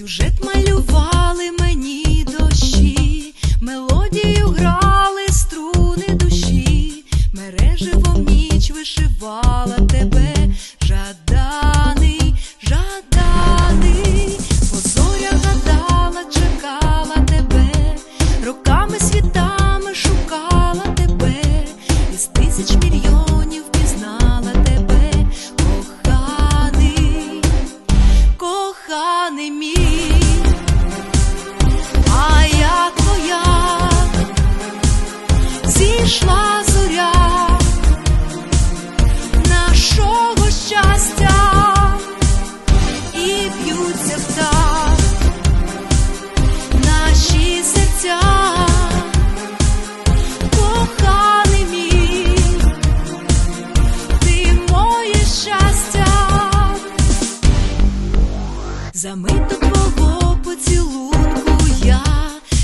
Сюжет малювали мені дощі, мелодію грали струни душі, мереживом ніч вишивала тебе, жаданий, жаданий, позоря гадала, чекала тебе, роками світами шукала тебе із тисяч мільйонів. Коханий мій. А я твоя зійшла зоря нашого щастя За мить твого поцілунку я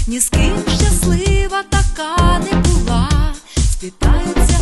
ні з ким щаслива така не була. Сплітаються